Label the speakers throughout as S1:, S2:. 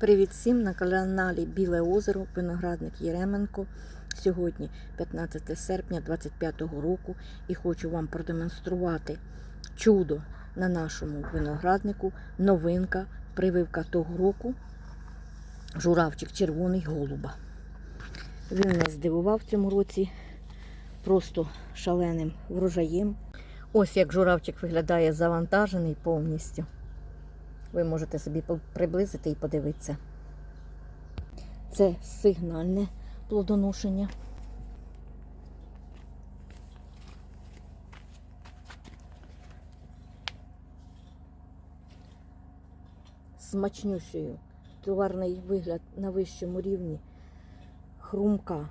S1: Привіт всім на каналі Біле озеро, виноградник Єременко. Сьогодні 15 серпня 2025 року і хочу вам продемонструвати чудо на нашому винограднику. Новинка, прививка того року. Журавчик червоний голуба. Він нас здивував в цьому році просто шаленим врожаєм. Ось як журавчик виглядає завантажений повністю. Ви можете собі приблизити і подивитися. Це сигнальне плодоношення. Смачнющою. Товарний вигляд на вищому рівні. Хрумка,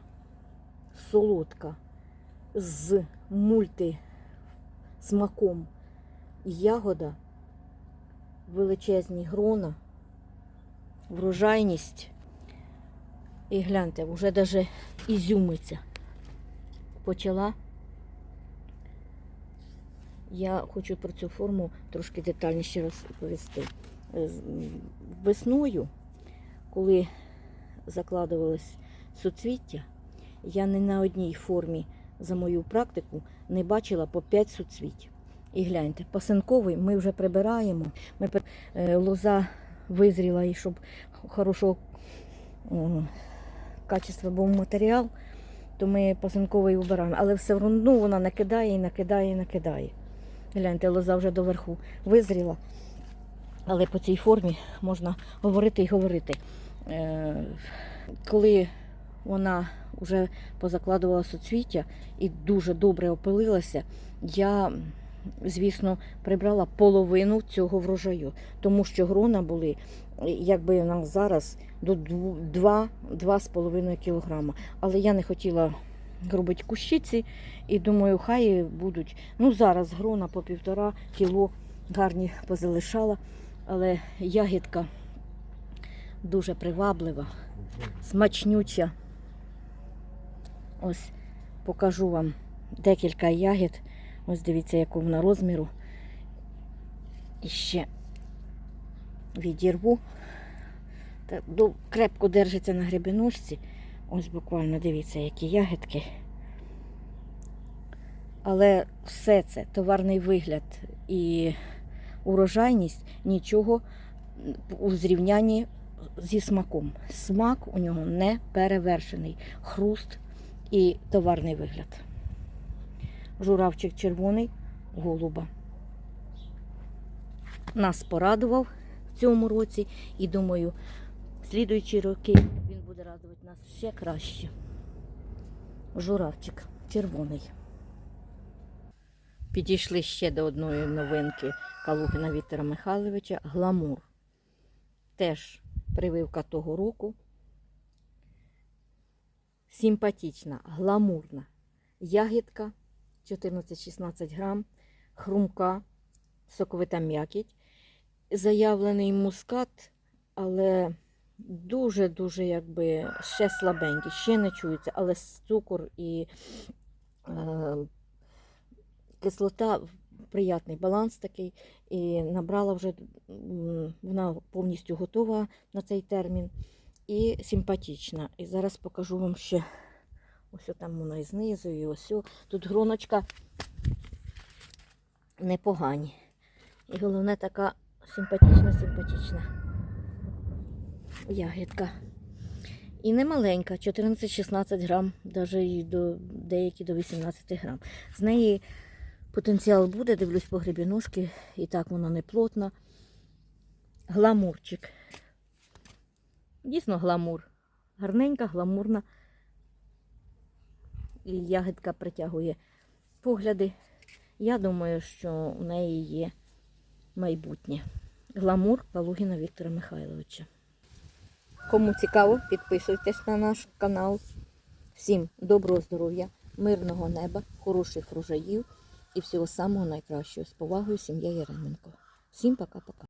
S1: солодка, з мульти смаком ягода величезні грона, врожайність. І гляньте, вже навіть ізюмиця почала. Я хочу про цю форму трошки детальніше розповісти. Е, Весною, коли закладувалось суцвіття, я не на одній формі за мою практику не бачила по 5 суцвіть. І гляньте, пасинковий ми вже прибираємо. Ми е, лоза визріла і щоб хорошого качества був матеріал, то ми пасинковий вибираємо. Але все одно вона накидає і накидає і накидає. Гляньте, лоза вже доверху визріла. Але по цій формі можна говорити і говорити. Е, коли вона вже позакладувала суцвіття і дуже добре опилилася, я, звісно, прибрала половину цього врожаю, тому що грона були, якби у нас зараз, до 2-2,5 кг. Але я не хотіла робити кущиці і думаю, хай будуть. Ну, зараз грона по півтора кіло гарні позалишала, але ягідка дуже приваблива, смачнюча. Ось покажу вам декілька ягід. Ось дивіться, якого вона розміру. І ще відірву. Так, крепко держиться на гребеножці. Ось буквально дивіться, які ягідки. Але все це, товарний вигляд і урожайність нічого у зрівнянні зі смаком. Смак у нього не перевершений. Хруст і товарний вигляд. Журавчик червоний, голуба. Нас порадував в цьому році і думаю, слідуючі роки він буде радувати нас ще краще. Журавчик червоний. Підійшли ще до одної новинки Калугина Віктора Михайловича Гламур. Теж прививка того року. Симпатична, гламурна ягідка 14-16 грам, хрумка, соковита м'якіть. Заявлений мускат, але дуже-дуже якби ще слабенький, ще не чується, але цукор і е, кислота, приятний баланс такий. І набрала вже, вона повністю готова на цей термін і симпатична. І зараз покажу вам ще ось там вона і знизу, і ось. Тут гроночка непогані. І головне така симпатична, симпатична ягідка. І не маленька, 14-16 грам, навіть до, деякі до 18 грам. З неї потенціал буде, дивлюсь по гребіножки, і так вона не плотна. Гламурчик. Дійсно гламур. Гарненька, гламурна. І ягідка притягує погляди. Я думаю, що у неї є майбутнє. Гламур Калугіна Віктора Михайловича. Кому цікаво, підписуйтесь на наш канал. Всім доброго здоров'я, мирного неба, хороших врожаїв і всього самого найкращого. З повагою, сім'я Яременко. Всім пока-пока.